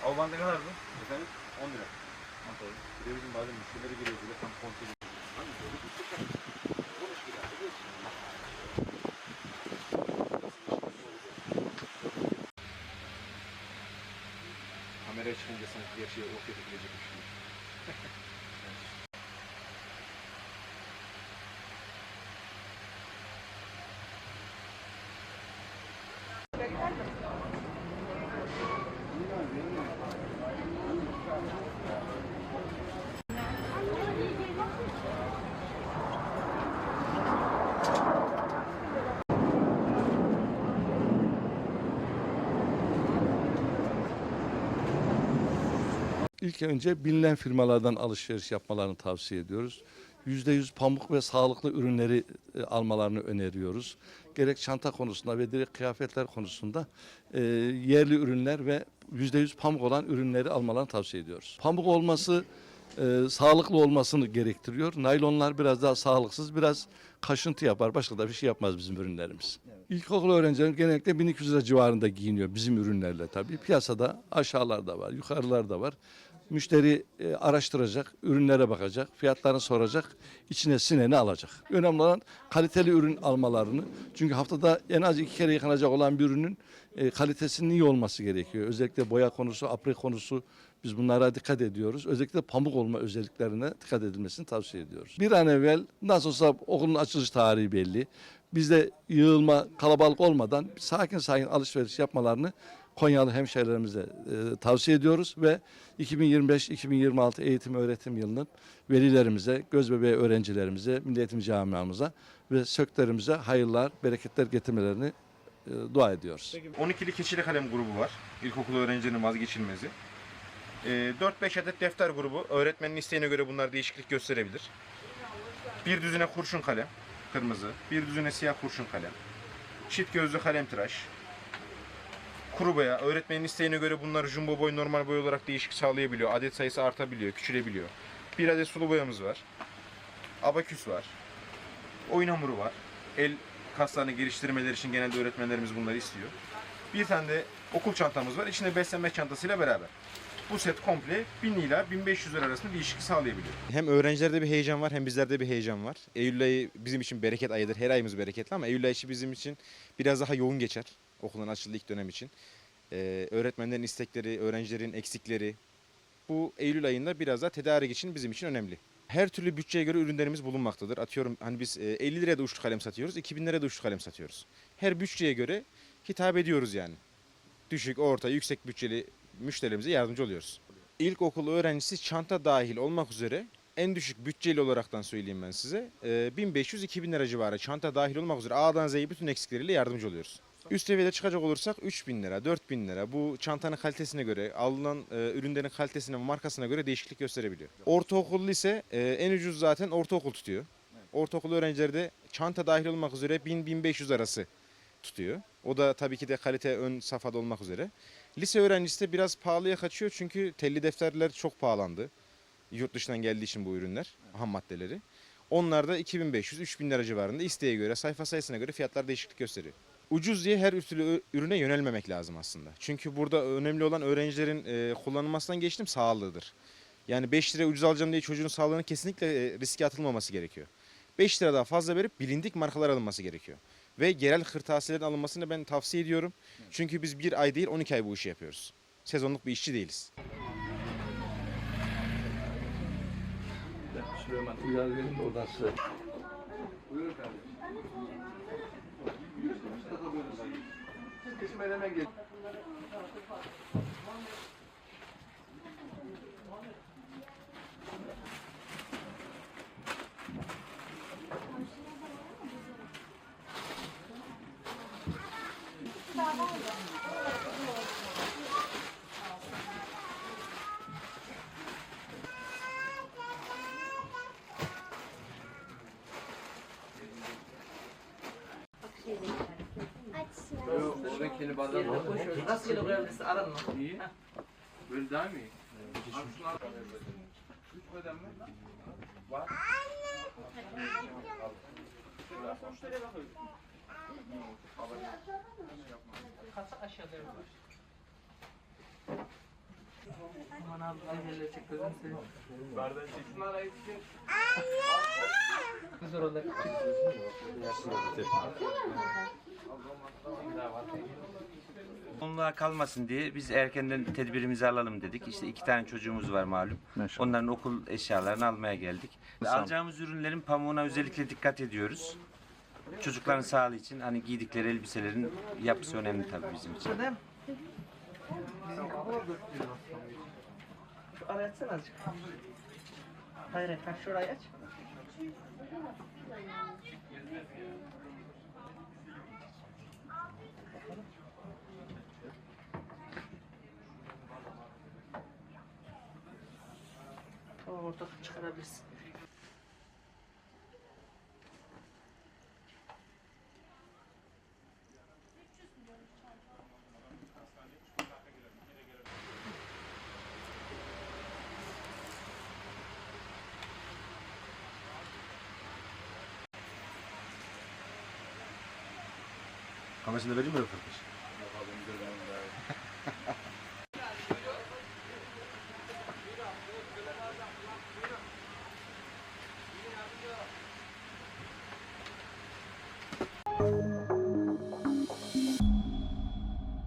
Av bandı ne kadar bu? Efendim? 10 lira. Bir de bizim bazen müşterileri geliyor böyle tam kontrol własnych wiersi o kiedy będzie myśli. Thank you. İlk önce bilinen firmalardan alışveriş yapmalarını tavsiye ediyoruz. %100 pamuk ve sağlıklı ürünleri e, almalarını öneriyoruz. Gerek çanta konusunda ve direkt kıyafetler konusunda e, yerli ürünler ve %100 pamuk olan ürünleri almalarını tavsiye ediyoruz. Pamuk olması e, sağlıklı olmasını gerektiriyor. Naylonlar biraz daha sağlıksız, biraz kaşıntı yapar. Başka da bir şey yapmaz bizim ürünlerimiz. İlkokul öğrencileri genellikle 1200 lira civarında giyiniyor bizim ürünlerle tabii. Piyasada aşağılarda var, yukarılarda var. Müşteri e, araştıracak, ürünlere bakacak, fiyatlarını soracak, içine sineni alacak. Önemli olan kaliteli ürün almalarını. Çünkü haftada en az iki kere yıkanacak olan bir ürünün e, kalitesinin iyi olması gerekiyor. Özellikle boya konusu, apre konusu biz bunlara dikkat ediyoruz. Özellikle pamuk olma özelliklerine dikkat edilmesini tavsiye ediyoruz. Bir an evvel nasıl olsa okulun açılış tarihi belli. Bizde yığılma, kalabalık olmadan sakin sakin alışveriş yapmalarını Konyalı hemşehrilerimize e, tavsiye ediyoruz ve 2025-2026 eğitim öğretim yılının velilerimize, gözbebeği öğrencilerimize, milli eğitim camiamıza ve sektörümüze hayırlar, bereketler getirmelerini e, dua ediyoruz. 12'li keçili kalem grubu var. İlkokul öğrencilerinin vazgeçilmezi. Ee, 4-5 adet defter grubu. Öğretmenin isteğine göre bunlar değişiklik gösterebilir. Bir düzine kurşun kalem, kırmızı. Bir düzine siyah kurşun kalem. Çift gözlü kalem tıraş. Kuru boya. Öğretmenin isteğine göre bunlar jumbo boy, normal boy olarak değişik sağlayabiliyor. Adet sayısı artabiliyor, küçülebiliyor. Bir adet sulu boyamız var. Abaküs var. Oyun hamuru var. El kaslarını geliştirmeleri için genelde öğretmenlerimiz bunları istiyor. Bir tane de okul çantamız var. İçinde beslenme çantasıyla beraber. Bu set komple 1000 ila 1500 lira arasında değişiklik sağlayabiliyor. Hem öğrencilerde bir heyecan var hem bizlerde bir heyecan var. Eylül ayı bizim için bereket ayıdır. Her ayımız bereketli ama Eylül ayı bizim için biraz daha yoğun geçer. Okulun açıldığı ilk dönem için. Ee, öğretmenlerin istekleri, öğrencilerin eksikleri. Bu Eylül ayında biraz daha tedarik için bizim için önemli. Her türlü bütçeye göre ürünlerimiz bulunmaktadır. Atıyorum hani biz e, 50 liraya da uçlu kalem satıyoruz, 2000 liraya da uçlu kalem satıyoruz. Her bütçeye göre hitap ediyoruz yani. Düşük, orta, yüksek bütçeli müşterilerimize yardımcı oluyoruz. İlkokul öğrencisi çanta dahil olmak üzere en düşük bütçeli olaraktan söyleyeyim ben size. e, 1500-2000 lira civarı çanta dahil olmak üzere A'dan Z'ye bütün eksikleriyle yardımcı oluyoruz. Üst seviyede çıkacak olursak 3000 lira, 4000 lira. Bu çantanın kalitesine göre, alınan e, ürünlerin kalitesine markasına göre değişiklik gösterebiliyor. Ortaokullu ise e, en ucuz zaten ortaokul tutuyor. Ortaokul öğrencileri de çanta dahil olmak üzere 1000-1500 arası tutuyor. O da tabii ki de kalite ön safhada olmak üzere. Lise öğrencisi de biraz pahalıya kaçıyor çünkü telli defterler çok pahalandı. Yurt dışından geldiği için bu ürünler, ham maddeleri. Onlar da 2500-3000 lira civarında isteğe göre, sayfa sayısına göre fiyatlar değişiklik gösteriyor. Ucuz diye her türlü ürüne yönelmemek lazım aslında. Çünkü burada önemli olan öğrencilerin e, kullanılmasından geçtim sağlığıdır. Yani 5 liraya ucuz alacağım diye çocuğun sağlığını kesinlikle e, riske atılmaması gerekiyor. 5 lira daha fazla verip bilindik markalar alınması gerekiyor. Ve yerel kırtasiyelerin alınmasını ben tavsiye ediyorum. Çünkü biz bir ay değil 12 ay bu işi yapıyoruz. Sezonluk bir işçi değiliz. Süleyman uyar verin de oradan size. Buyurun kardeşim. Kesin ben hemen gel. Yok, Seni bardağa Yerine koy şöyle. Nasıl yine koyabilirsin aran mı? İyi. Böyle daha mı iyi? Al şunu al. Üç beden mi? Var. Kasa aşağıda var. Aman abi aileler çek gözünü seveyim. Bardağı çek. Şunları ayıp çek. Güzel olur. Onluğa kalmasın diye biz erkenden tedbirimizi alalım dedik. İşte iki tane çocuğumuz var malum. Onların okul eşyalarını almaya geldik. Alacağımız ürünlerin pamuğuna özellikle dikkat ediyoruz. Çocukların sağlığı için hani giydikleri elbiselerin yapısı önemli tabii bizim için. Şu açsana azıcık. Hayır hayır. Ha, şurayı aç. Orada çıkarabilirsin. Kamerasını da vereyim mi röportaj?